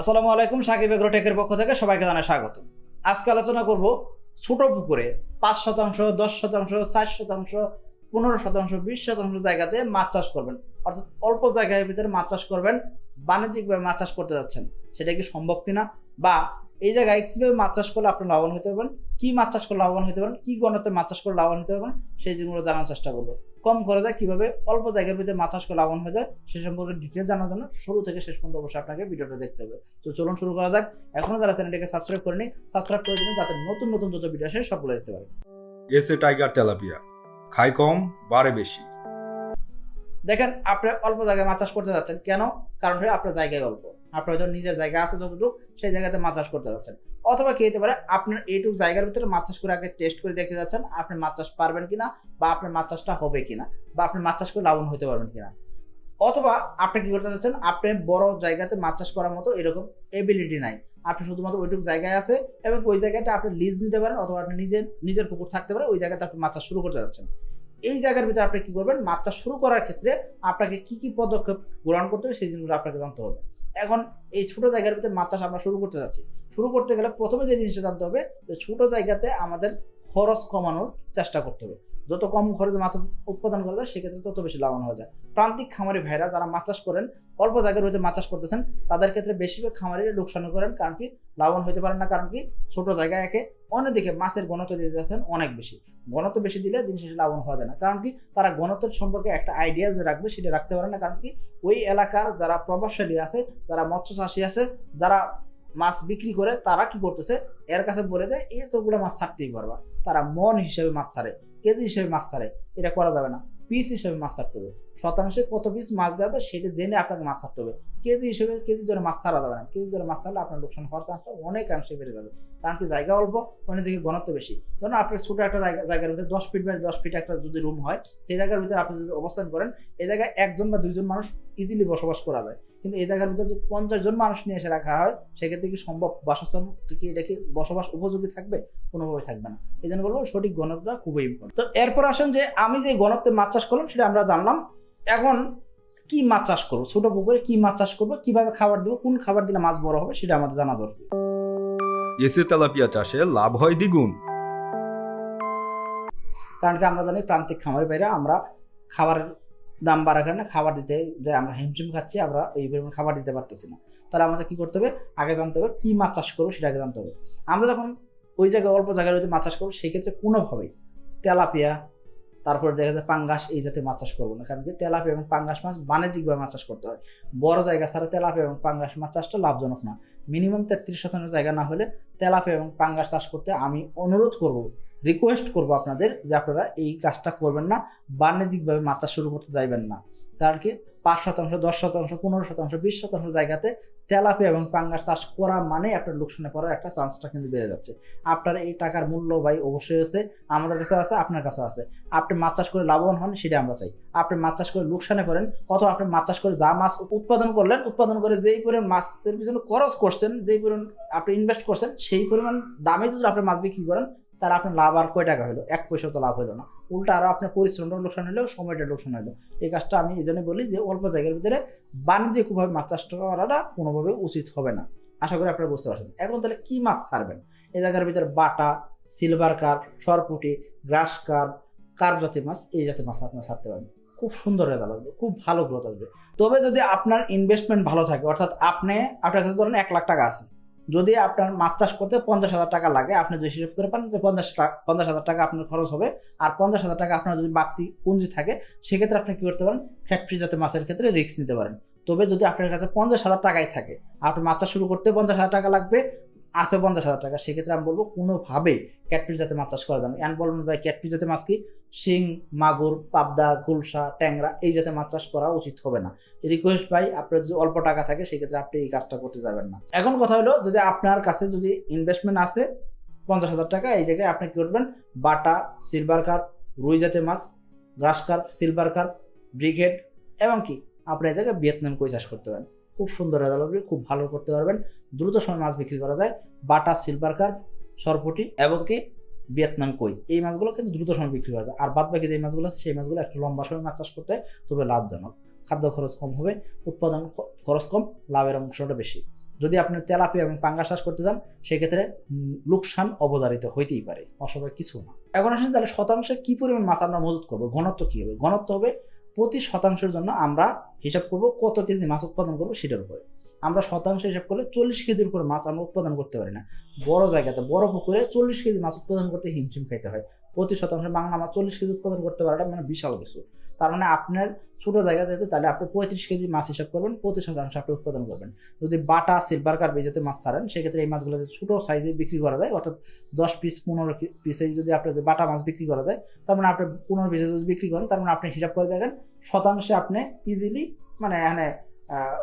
আসসালামু আলাইকুম, সাকিব এগ্রোটেকের পক্ষ থেকে সবাইকে জানাই স্বাগত আজকে আলোচনা করব ছোট পুকুরে পাঁচ শতাংশ, দশ শতাংশ, ষাট শতাংশ, পনেরো শতাংশ, বিশ শতাংশ জায়গাতে মাছ চাষ করবেন। অর্থাৎ অল্প জায়গার ভিতরে মাছ চাষ করবেন, বাণিজ্যিকভাবে মাছ চাষ করতে যাচ্ছেন। সেটা কি সম্ভব কিনা বা এই জায়গায় কীভাবে মাছ চাষ করলে আপনি লাভবান হতে পারবেন? কি মাছ চাষ করলে লাভবান হতে পারেন কি গণতে মাছ চাষ করলে লাভবান হতে পারবেন? সেই জিনিসগুলো জানার চেষ্টা করব। কম খরচে কীভাবে অল্প জায়গার ভিতরে মাছ চাষ করে লাভবান হয়ে যায় সে সম্পর্কে ডিটেলস জানার জন্য শুরু থেকে শেষ পর্যন্ত অবশ্যই আপনাকে ভিডিওটা দেখতে হবে। তো চলুন শুরু করা যাক। এখনও যারা চ্যানেলটিকে সাবস্ক্রাইব করেনি সাবস্ক্রাইব করে দিন যাতে নতুন নতুন যত ভিডিও আসে সবগুলো দেখতে পারেন। এসে টাইগার তেলাপিয়া খায় কম বাড়ে বেশি। দেখেন আপনি অল্প জায়গায় মাছ চাষ করতে যাচ্ছেন। কেন? কারণ হয়ে আপনার জায়গায় অল্প। আপনার হয়তো নিজের জায়গা আছে যতটুকু, সেই জায়গাতে মাছ চাষ করতে যাচ্ছেন। অথবা কি হতে পারে, আপনার এইটুকু জায়গার ভিতরে মাছ চাষ করে আগে টেস্ট করে দেখতে যাচ্ছেন, আপনি মাছ চাষ পারবেন কিনা বা আপনার মাছ চাষটা হবে কিনা বা আপনি মাছ চাষ করে লাভবান হতে পারবেন কিনা। অথবা আপনি কি করতে চাচ্ছেন আপনি বড় জায়গাতে মাছ চাষ করার মতো এরকম এবিলিটি নাই। আপনি শুধুমাত্র ওইটুকু জায়গায় আছে এবং ওই জায়গাটা আপনি লিজ নিতে পারেন অথবা আপনি নিজের নিজের পুকুর থাকতে পারে ওই জায়গাতে আপনি মাছ চাষ শুরু করতে যাচ্ছেন। এই জায়গার ভিতরে আপনি কি করবেন মাছ চাষ শুরু করার ক্ষেত্রে আপনাকে কি কি পদক্ষেপ গ্রহণ করতে হবে, সেই জিনিসগুলো আপনাকে জানতে হবে। এখন এই ছোট জায়গার ভিতরে মাছ চাষ আমরা শুরু করতে যাচ্ছি। শুরু করতে গেলে প্রথমে যে জিনিসটা জানতে হবে, যে ছোট জায়গাতে আমাদের খরচ কমানোর চেষ্টা করতে হবে। যত কম খরচে মাছ উৎপাদন করা যায়, সেক্ষেত্রে তত বেশি লাভবান হওয়া যায়। প্রান্তিক খামারি ভাইরা যারা মাছ চাষ করেন, অল্প জায়গার ভিতরে মাছ চাষ করতেছেন, তাদের ক্ষেত্রে বেশিরভাগ খামারি লোকসান করেন, কারণ কি লাভবান হতে পারেন না, কারণ কি ছোট জায়গায় একে অন্যদিকে মাছের ঘনত্ব দিতে যাচ্ছেন অনেক বেশি। ঘনত্ব বেশি দিলে দিন শেষে লাভবান হওয়া যায় না। কারণ কি তারা ঘনত্বের সম্পর্কে একটা আইডিয়া যে রাখবে, সেটা রাখতে পারে না। কারণ কি ওই এলাকার যারা প্রভাবশালী আছে, যারা মৎস্য চাষী আছে, যারা মাছ বিক্রি করে, তারা কি করতেছে? এর কাছে বলে দেয় এই তোগুলো মাছ ছাড়তেই পারবা। তারা মন হিসেবে মাছ ছাড়ে, কেজি হিসেবে মাছ ছাড়ে। এটা করা যাবে না। পিস হিসেবে মাছ ছাড়তে হবে। শতাংশে কত পিস মাছ দেওয়া যায় সেটা জেনে আপনাকে মাছ ছাড়তে হবে। কেজি হিসেবে কেজি ধরে মাছ ছাড়া যাবে না। কেজি ধরে মাছ ছাড়লে আপনার লোকসান হওয়ার চান্সটা অনেকাংশে বেড়ে যাবে। কারণ কি জায়গা অল্প, অন্যদিকে ঘনত্ব বেশি। ধরুন আপনার ছোটো একটা জায়গা- জায়গার ভিতরে দশ ফিট বাই দশ ফিট একটা যদি রুম হয়, সেই জায়গার ভিতরে আপনি যদি অবস্থান করেন, এই জায়গায় একজন বা দুইজন মানুষ ইজিলি বসবাস করা যায়। কিন্তু এই জায়গার ভিতরে যদি পঞ্চাশ জন মানুষ নিয়ে এসে রাখা হয়, সেক্ষেত্রে কি সম্ভব? বাসস্থান কি এটা কি বসবাস উপযোগী থাকবে? কোনোভাবে থাকবে না। এই জন্য বলব সঠিক গণত্বটা খুবই ইম্পর্টেন্ট তো এরপর আসেন যে আমি যে গণত্বে মাছ চাষ করলাম, সেটা আমরা জানলাম। এখন কি মাছ চাষ করব? ছোট পুকুরে কি মাছ চাষ করব? কীভাবে খাবার দেবো? কোন খাবার দিলে মাছ বড় হবে? সেটা আমাদের জানা দরকার। এসে তেলাপিয়া চাষে লাভ হয় দ্বিগুণ। কারণ কি আমরা জানি প্রান্তিক খামারি বাইরে আমরা খাবারের দাম বাড়ার কারণে খাবার দিতে যে আমরা হিমশিম খাচ্ছি আমরা এই পরিমাণ খাবার দিতে পারতেছি না। তাহলে আমাদের কি করতে হবে? আগে জানতে হবে কি মাছ চাষ করব সেটা আগে জানতে হবে। আমরা যখন ওই জায়গায় অল্প জায়গায় মাছ চাষ করব সেক্ষেত্রে কোনোভাবেই তেলাপিয়া তারপরে দেখা যায় পাঙ্গাস এই জাতীয় মাছ চাষ করব না। কারণ কি? তেলাপিয়া এবং পাঙ্গাস মাছ বাণিজ্যিকভাবে মাছ চাষ করতে হয়। বড় জায়গা ছাড়া তেলাপিয়া এবং পাঙ্গাস মাছ চাষটা লাভজনক না। মিনিমাম তেত্রিশ শতাংশ জায়গা না হলে তেলাপিয়া এবং পাঙ্গাস চাষ করতে আমি অনুরোধ করব রিকোয়েস্ট করব আপনাদের যে আপনারা এই কাজটা করবেন না, বাণিজ্যিকভাবে মাছ চাষ শুরু করতে যাইবেন না। কারণ কি? পাঁচ শতাংশ, দশ শতাংশ, পনেরো শতাংশ, বিশ শতাংশ জায়গাতে তেলাপিয়া এবং পাঙ্গাস চাষ করা মানে আপনার লোকসানে পড়ার একটা চান্সটা কিন্তু বেড়ে যাচ্ছে। আপনার এই টাকার মূল্য ভাই অবশ্যই আছে, আমাদের কাছে আছে, আপনার কাছে আছে। আপনি মাছ চাষ করে লাভবান হন সেটা আমরা চাই। আপনি মাছ চাষ করে লোকসানে পড়েন, অথবা আপনি মাছ চাষ করে যা মাছ উৎপাদন করলেন, উৎপাদন করে যেই পরিমাণ মাছের পিছনে খরচ করছেন, যেই পরিমাণ আপনি ইনভেস্ট করছেন, সেই পরিমাণ দামে যদি আপনি মাছ বিক্রি করেন, তাহলে আপনার লাভ আর কয় টাকা হলো? এক পয়সা তো লাভ হলো না। উল্টা আরও আপনার পরিশ্রমটা লোকসান হলেও সময়টা লোকসান হলো। এই কাজটা আমি এই জন্য বলি যে অল্প জায়গার ভিতরে বাণিজ্যিকভাবে মাছ চাষ করাটা কোনোভাবে উচিত হবে না। আশা করি আপনারা বুঝতে পারছেন। এখন তাহলে কী মাছ ছাড়বেন? এই জায়গার ভিতরে বাটা সিলভার কার্প সরপুটি গ্রাস কার্প কার্প জাতীয় মাছ, এই জাতীয় মাছ আপনারা ছাড়তে পারেন খুব সুন্দর রেজাল্ট আসবে, খুব ভালো গ্রোথ আসবে। তবে যদি আপনার ইনভেস্টমেন্ট ভালো থাকে, অর্থাৎ আপনি, আপনার কাছে ধরেন এক লাখ টাকা আছে যদি আপনার মাছ চাষ করতে পঞ্চাশ হাজার টাকা লাগে, আপনি যদি হিসেব করে পান যে পঞ্চাশ পঞ্চাশ হাজার টাকা আপনার খরচ হবে। আর পঞ্চাশ হাজার টাকা আপনার যদি বাড়তি পুঁজি থাকে, সেক্ষেত্রে আপনি কী করতে পারেন? ফ্যাট ফ্যাক্টরি যাতে মাছের ক্ষেত্রে রিস্ক নিতে পারেন। তবে যদি আপনার কাছে পঞ্চাশ হাজার টাকাই থাকে আপনি মাছ চাষ শুরু করতে পঞ্চাশ হাজার টাকা লাগবে আছে পঞ্চাশ হাজার টাকা, সেক্ষেত্রে আমি বলব কোনোভাবেই ক্যাটফিস জাতের মাছ চাষ করা যাবে অ্যান্ড বলবেন ভাই ক্যাটফিস জাতে মাছ কি? শিং, মাগুর, পাবদা, গুলশা, ট্যাংরা, এই জাতের মাছ চাষ করা উচিত হবে না। রিকোয়েস্ট ভাই, আপনার যদি অল্প টাকা থাকে, সেক্ষেত্রে আপনি এই কাজটা করতে যাবেন না। এখন কথা হলো, যদি আপনার কাছে যদি ইনভেস্টমেন্ট আছে পঞ্চাশ হাজার টাকা, এই জায়গায় আপনি কি করবেন? বাটা সিলভার কার্প রুই জাতীয় মাছ grass carp silver carp brigade এবং কি? আপনি এই জায়গায় ভিয়েতনাম কই চাষ করতে পারেন। খুব সুন্দর রেজাল্ট হবে, খুব ভালো করতে পারবেন। দ্রুত সময় মাছ বিক্রি করা যায়। বাটা সিলভার কার্প সরপটি এবং কি ভিয়েতনাম কই এই মাছগুলো কিন্তু দ্রুত সময় বিক্রি করা যায়। আর বাদ বাকি যে মাছগুলো আছে, সেই মাছগুলো একটু লম্বা সময় মাছ চাষ করতে হয় তবে লাভজনক। খাদ্য খরচ কম হবে, উৎপাদন খরচ কম, লাভের অংশটা বেশি। যদি আপনি তেলাপিয়া এবং পাঙ্গা চাষ করতে চান, সেক্ষেত্রে লোকসান অবধারিত হইতেই পারে, অস্বাভাবিক কিছু না। এখন আসেন তাহলে শতাংশে কী পরিমাণ মাছ আমরা মজুত করব? ঘনত্ব কী হবে? ঘনত্ব হবে প্রতি শতাংশের জন্য আমরা হিসাব করব কত কেজি মাছ উৎপাদন করব সেটার উপরে। আমরা শতাংশ হিসাব করলে চল্লিশ কেজির উপরে মাছ আমরা উৎপাদন করতে পারি না। বড় জায়গাতে, বড় পুকুরে চল্লিশ কেজি মাছ উৎপাদন করতে হিমশিম খাইতে হয়। প্রতি শতাংশে বাংলা মাছ চল্লিশ কেজি উৎপাদন করতে পারাটা মানে বিশাল কিছু। তার মানে আপনার ছোট জায়গা যেহেতু, তাহলে আপনি পঁয়ত্রিশ কেজি মাছ হিসাব করবেন প্রতি শতাংশ আপনি উৎপাদন করবেন। যদি বাটা, সিলভার কার বেজাতে মাছ ছাড়েন, সেক্ষেত্রে এই মাছগুলো ছোটো সাইজে বিক্রি করা যায়, অর্থাৎ দশ পিস পনেরো পিসে যদি আপনার বাটা মাছ বিক্রি করা যায়, তার মানে আপনি পনেরো পিসে যদি বিক্রি করেন, তার মানে আপনি হিসাব করে দেখেন শতাংশে আপনি ইজিলি মানে এখানে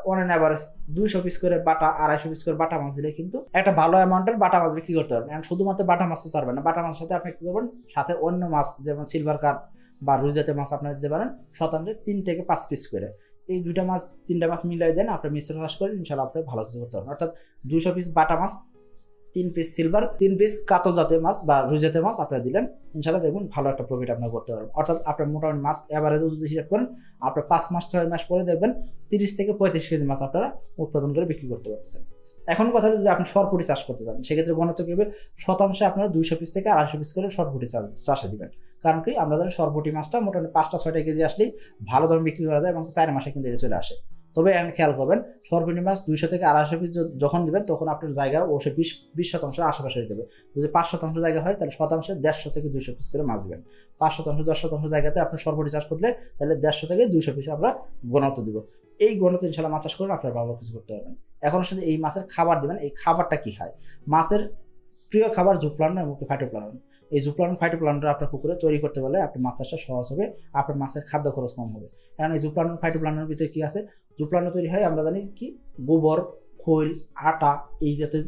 ওয়ান অ্যান অ্যাভারেজ দুইশো পিস করে বাটা, আড়াইশো পিস করে বাটা মাছ দিলে কিন্তু একটা ভালো অ্যামাউন্টের বাটা মাছ বিক্রি করতে পারবেন। শুধুমাত্র বাটা মাছ তো চারবেন না, বাটা মাছের সাথে আপনি কী করবেন? সাথে অন্য মাছ, যেমন সিলভার কার্প বা রুই জাতীয় মাছ আপনারা দিতে পারেন, শতাংশে তিন থেকে পাঁচ পিস করে। এই দুইটা মাছ, তিনটা মাছ মিলাই দেন, আপনি মিশ্র চাষ করেন ইনশাল্লাহ আপনি ভালো কিছু করতে পারবেন। অর্থাৎ দুইশো পিস বাটা মাছ তিন পিস সিলভার তিন পিস কাতল জাতীয় মাছ বা রুই জাতীয় মাছ আপনারা দিলেন। ইনশাল্লাহ দেখুন ভালো একটা প্রফিট আপনার করতে পারবেন। অর্থাৎ আপনার মোটামুটি মাছ এভারেজ যদি হিসাব করেন, আপনার পাঁচ মাস, ছয় মাস পরে দেখবেন তিরিশ থেকে পঁয়ত্রিশ কেজি মাছ আপনারা উৎপাদন করে বিক্রি করতে পারতেছেন। এখন কথা যদি আপনি সরপুটি চাষ করতে চান, সেক্ষেত্রে ঘনত্ব কি হবে? শতাংশে আপনারা দুইশো পিস থেকে আড়াইশো পিস করে সরপুটি চাষে দিবেন। কারণ কি? আমরা জানি সরপুটি মাছটা মোটামুটি পাঁচটা, ছয়টা কেজি আসলেই ভালো দামে বিক্রি করা যায় এবং চার মাসে কিন্তু এটা চলে আসে। তবে এখন খেয়াল করবেন সরপুটি মাছ দুইশো থেকে আড়াইশো পিস যখন দিবেন তখন আপনার জায়গা ও সে বিশ বিশ শতাংশের আশেপাশে দেবে যদি পাঁচ শতাংশ জায়গা হয়, তাহলে শতাংশে দেড়শো থেকে দুইশো পিস করে মাছ দেবেন। পাঁচ শতাংশ, দশ শতাংশ জায়গাতে আপনি সরপুটি চাষ করলে, তাহলে দেড়শো থেকে দুইশো পিস আমরা ঘনত্ব দিব। এই ঘনত্ব ইনশাল্লাহ মাছ চাষ করে আপনার ভালো কিছু করতে পারবেন। এখন আসলে এই মাছের খাবার দিবেন, এই খাবারটা কি খায়? মাছের প্রিয় খাবার জুপ্লান এবং ফাইটোপ্লান এই জুপ্লান ফাইটোপ্লানটা আপনার পুকুরে তৈরি করতে পারলে আপনার মাছ চাষটা সহজ হবে, আপনার মাছের খাদ্য খরচ কম হবে। এখন এই জুপ্লান ফাইটোপ্লানের ভিতরে কী আছে? জুপ্লান তৈরি হয়, আমরা জানি কি? গোবর, খৈল, আটা এই জাতীয়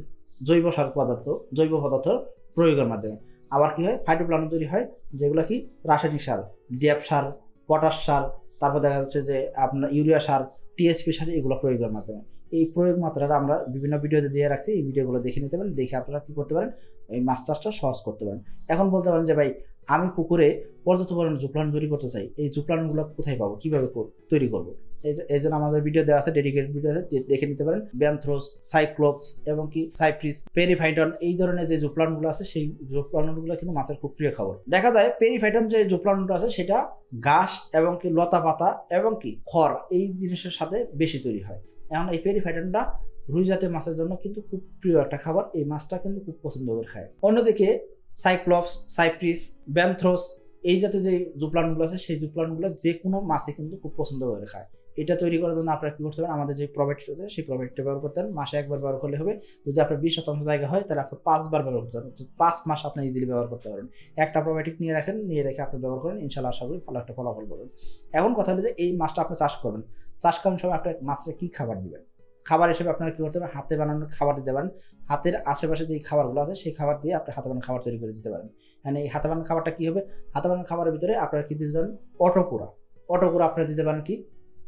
জৈব সার পদার্থ, জৈব পদার্থ প্রয়োগের মাধ্যমে। আবার কি হয়? ফাইটোপ্লান তৈরি হয়, যেগুলো কি? রাসায়নিক সার ডিএফ সার, পটাশ সার, তারপর দেখা যাচ্ছে যে আপনার ইউরিয়া সার টিএসপি সার এগুলো প্রয়োগের মাধ্যমে। এই প্রয়োগ মাত্রাটা আমরা বিভিন্ন ভিডিওতে দিয়ে রাখছি, এই ভিডিওগুলো দেখে নিতে পারেন, দেখে আপনারা কী করতে পারেন? এই মাছ চাষটা সহজ করতে পারেন। এখন বলতে পারেন যে, ভাই, আমি পুকুরে পর্যাপ্ত পরিমাণে জুপ্লান তৈরি করতে চাই। এই জুপ্লানগুলো কোথায় পাবো? কীভাবে তৈরি করব? এই- জন্য আমাদের ভিডিও দেওয়া আছে ডেডিকেটেড ভিডিও আছে দেখে নিতে পারেন। ব্যান্থ্রোস সাইক্লোপস এবং কি সাইপ্রিস পেরিফাইটন এই ধরনের যে জুপ্লানগুলো আছে, সেই জুপ্লানগুলো কিন্তু মাছের খুব প্রিয় খাবার। দেখা যায় পেরিফাইটন যে জুপ্লানটা আছে, সেটা ঘাস এবং কি লতা পাতা এবং কি খড়, এই জিনিসের সাথে বেশি তৈরি হয়। এখন এই পেরিফাইটনটা রুই জাতীয় মাছের জন্য কিন্তু খুব প্রিয় একটা খাবার। এই মাছটা কিন্তু খুব পছন্দ করে খায়। অন্যদিকে সাইক্লপস সাইপ্রিস ব্যান্থ্রোস এই জাতীয় যে জুপ্লানগুলো আছে, সেই জুপ্লানগুলো যে কোনো মাছে কিন্তু খুব পছন্দ করে খায়। এটা তৈরি করার জন্য আপনারা কি করতে পারেন, আমাদের যে প্রোভাইডটা আছে সেই প্রোভাইডটা ব্যবহার করতে পারেন। মাসে একবার ব্যবহার করলে হবে। যদি আপনার বিশ শতাংশ জায়গা হয়, তাহলে আপনি পাঁচবার ব্যবহার করতে পারেন। পাঁচ মাস আপনি ইজিলি ব্যবহার করতে পারেন। একটা প্রোবায়োটিক নিয়ে রাখেন, নিয়ে রেখে আপনি ব্যবহার করেন। ইনশাল্লাহ আশা করি ভালো একটা ফলাফল পাবেন। এখন কথা হলো যে, এই মাছটা আপনি চাষ করবেন। চাষ করার সময় আপনার মাছটা কী খাবার দিবেন খাবার হিসেবে আপনারা কী করতে পারেন? হাতে বানানো খাবার দিতে পারেন। হাতের আশেপাশে যে খাবারগুলো আছে, সেই খাবার দিয়ে আপনি হাতে বানানো খাবার তৈরি করে দিতে পারেন। মানে এই হাতে বানানো খাবারটা কী হবে? হাতে বানানো খাবারের ভিতরে আপনারা কী দিতে পারেন? অটোকুড়া। অটোকুড়া আপনারা দিতে পারেন কি?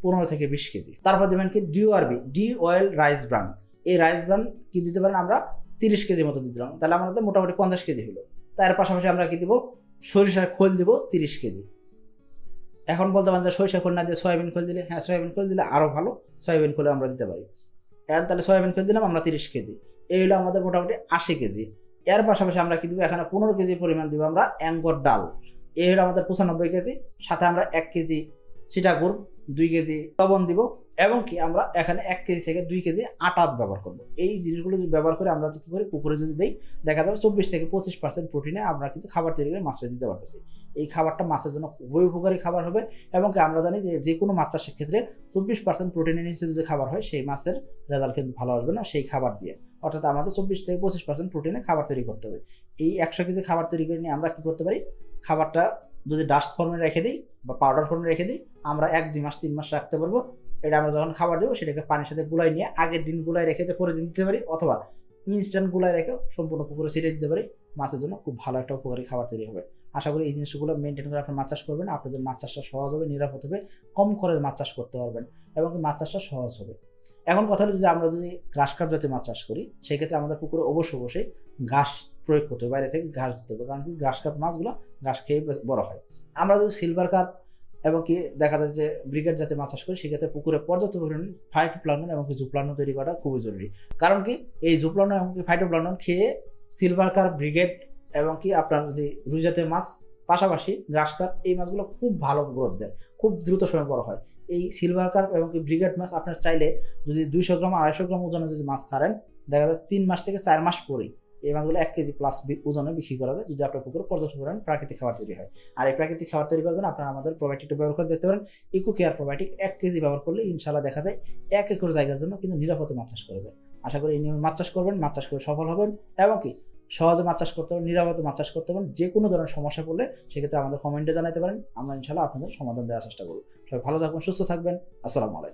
পনেরো থেকে বিশ কেজি। তারপর দেবেন কি? DORB. D oil rice bran. এই রাইস ব্রান কি দিতে পারেন? আমরা তিরিশ কেজি মতো দিতে দিলাম তাহলে আমাদের মোটামুটি পঞ্চাশ কেজি হলো। তার পাশাপাশি আমরা কি দিব? সরিষার খোল দিব তিরিশ কেজি। এখন বলতে পারেন যে সরিষা খোল না দিয়ে সয়াবিন খোল দিলে হ্যাঁ সয়াবিন খোল দিলে আরও ভালো। সয়াবিন খোলে আমরা দিতে পারি। এখন তাহলে সয়াবিন খেয়ে দিলাম, আমরা তিরিশ কেজি। এই হলো আমাদের মোটামুটি আশি কেজি। এর পাশাপাশি আমরা কি দেবো, এখানে পনেরো কেজি পরিমাণ দিব আমরা অ্যাঙ্গর ডাল। এই হলো আমাদের পঁচানব্বই কেজি, সাথে আমরা এক কেজি সিটাগুড় দুই কেজি লবণ দিব এবং কি আমরা এখানে এক কেজি থেকে দুই কেজি আটা ব্যবহার করব। এই জিনিসগুলো যদি ব্যবহার করে আমরা কি করি? পুকুরে যদি দিই, দেখা যাবে চব্বিশ থেকে পঁচিশ পার্সেন্ট প্রোটিনে আমরা কিন্তু খাবার তৈরি করে মাছটা দিতে পারতেছি। এই খাবারটা মাছের জন্য খুবই উপকারী খাবার হবে এবং কি আমরা জানি যে যে কোনো মাছ চাষের ক্ষেত্রে চব্বিশ পার্সেন্ট প্রোটিনের নিচে যদি খাবার হয়, সেই মাছের রেজাল্ট কিন্তু ভালো আসবে না সেই খাবার দিয়ে। অর্থাৎ আমাদের চব্বিশ থেকে পঁচিশ পার্সেন্ট প্রোটিনে খাবার তৈরি করতে হবে। এই একশো কেজি খাবার তৈরি করে নিয়ে আমরা কি করতে পারি? খাবারটা যদি ডাস্ট ফর্মে রেখে দিই বা পাউডার ফর্মে রেখে দিই, আমরা এক, দুই মাস, তিন মাস রাখতে পারব। এটা আমরা যখন খাবার দেবো, সেটাকে পানির সাথে গুলাই নিয়ে আগের দিন গুলাই রেখে পরের দিন দিতে পারি, অথবা ইনস্ট্যান্ট গুলাই রেখে সম্পূর্ণ পুকুরে ছিটে দিতে পারি। মাছের জন্য খুব ভালো একটা উপকারী খাবার তৈরি হবে। আশা করি এই জিনিসগুলো মেনটেন করে আপনি মাছ চাষ করবেন, আপনাদের মাছ চাষটা সহজ হবে, নিরাপদ হবে, কম খরচে মাছ চাষ করতে পারবেন এবং মাছ চাষটা সহজ হবে। এখন কথা হলো যদি আমরা যদি ঘাস কাপ জাতীয় মাছ চাষ করি, সেক্ষেত্রে আমাদের পুকুরে অবশ্যই অবশ্যই ঘাস প্রয়োগ করতে হবে, বাইরে থেকে ঘাস দিতে হবে, কারণ কি ঘাস কাপ মাছগুলো ঘাস খেয়ে বড় হয়। আমরা যদি সিলভার কাপ এবং কি দেখা যায় যে ব্রিগেড যাতে মাছ চাষ করে, সেক্ষেত্রে পুকুরে পর্যাপ্ত পরিমাণে ফাইটোপ্লান্টন এবং কি জুপ্লান্টন তৈরি করা খুবই জরুরি। কারণ কি এই জুপ্লান্টন এবং কি ফাইটোপ্লান্টন খেয়ে সিলভার কার ব্রিগেড এবং কি আপনার যদি রুই জাতীয় মাছ, পাশাপাশি গ্রাস কার্প এই মাছগুলো খুব ভালো গ্রোথ দেয়, খুব দ্রুত সময় বড় হয়। এই সিলভার কার্প এবং কি ব্রিগেড মাছ আপনার চাইলে যদি দুইশো গ্রাম, আড়াইশো গ্রাম ওজনে যদি মাছ ছাড়েন, দেখা যায় তিন মাস থেকে চার মাস পরেই এই মাছগুলো এক কেজি প্লাস ওজনে বিক্রি করা যায়, যদি আপনার পুকুরে পর্যাপ্ত পরিমাণ প্রাকৃতিক খাবার তৈরি হয়। আর এই প্রাকৃতিক খাবার তৈরি করার জন্য আপনারা আমাদের প্রোবায়োটিকটা ব্যবহার করে দেখতে পারেন। ইকো কেয়ার প্রোবায়োটিক এক কেজি ব্যবহার করলে ইনশাল্লাহ দেখা যায় এক একর জায়গার জন্য কিন্তু নিরাপদে মাছ চাষ করা যায়। আশা করি এই নিয়মে মাছ চাষ করবেন, মাছ চাষ করে সফল হবেন এবং কি সহজে মাছ চাষ করতে পারেন নিরাপদে মাছ চাষ করতে পারেন যে কোনো ধরনের সমস্যা পড়লে সেক্ষেত্রে আমাদের কমেন্টে জানাতে পারেন। আমরা ইনশাল্লাহ আপনাদের সমাধান দেওয়ার চেষ্টা করব। সবাই ভালো থাকবেন, সুস্থ থাকবেন। আসসালামু আলাইকুম।